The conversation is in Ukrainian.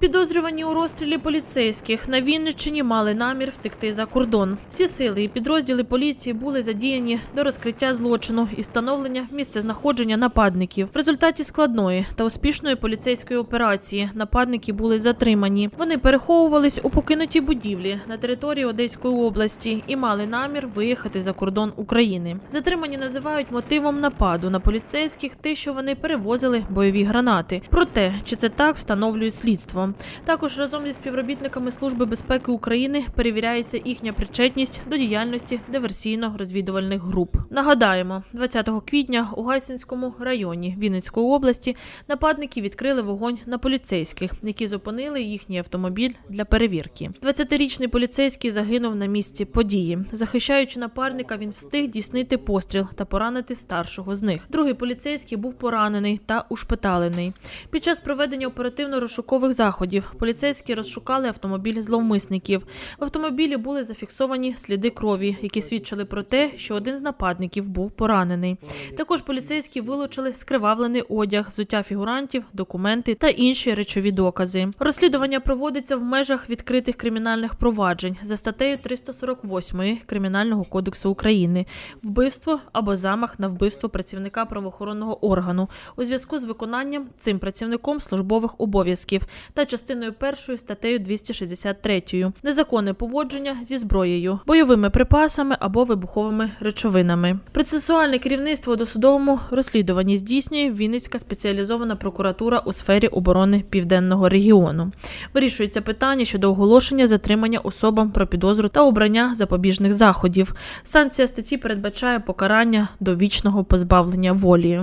Підозрювані у розстрілі поліцейських на Вінниччині мали намір втекти за кордон. Всі сили і підрозділи поліції були задіяні до розкриття злочину і встановлення місцезнаходження нападників. В результаті складної та успішної поліцейської операції нападники були затримані. Вони переховувались у покинутій будівлі на території Одеської області і мали намір виїхати за кордон України. Затримані називають мотивом нападу на поліцейських те, що вони перевозили бойові гранати. Проте, чи це так, встановлює слідство. Також разом зі співробітниками Служби безпеки України перевіряється їхня причетність до діяльності диверсійно-розвідувальних груп. Нагадаємо, 20 квітня у Гайсинському районі Вінницької області нападники відкрили вогонь на поліцейських, які зупинили їхній автомобіль для перевірки. 20-річний поліцейський загинув на місці події. Захищаючи напарника, він встиг дійснити постріл та поранити старшого з них. Другий поліцейський був поранений та ушпиталений. Під час проведення оперативно-розшукових заходів поліцейські розшукали автомобіль зловмисників. В автомобілі були зафіксовані сліди крові, які свідчили про те, що один з нападників був поранений. Також поліцейські вилучили скривавлений одяг, взуття фігурантів, документи та інші речові докази. Розслідування проводиться в межах відкритих кримінальних проваджень за статтею 348 Кримінального кодексу України вбивство або замах на вбивство працівника правоохоронного органу у зв'язку з виконанням цим працівником службових обов'язків та частиною першої статтею 263 незаконне поводження зі зброєю, бойовими припасами або вибуховими речовинами. Процесуальне керівництво досудовому розслідуванні здійснює Вінницька спеціалізована прокуратура у сфері оборони південного регіону. Вирішується питання щодо оголошення затримання особам про підозру та обрання запобіжних заходів. Санкція статті передбачає покарання довічного позбавлення волі.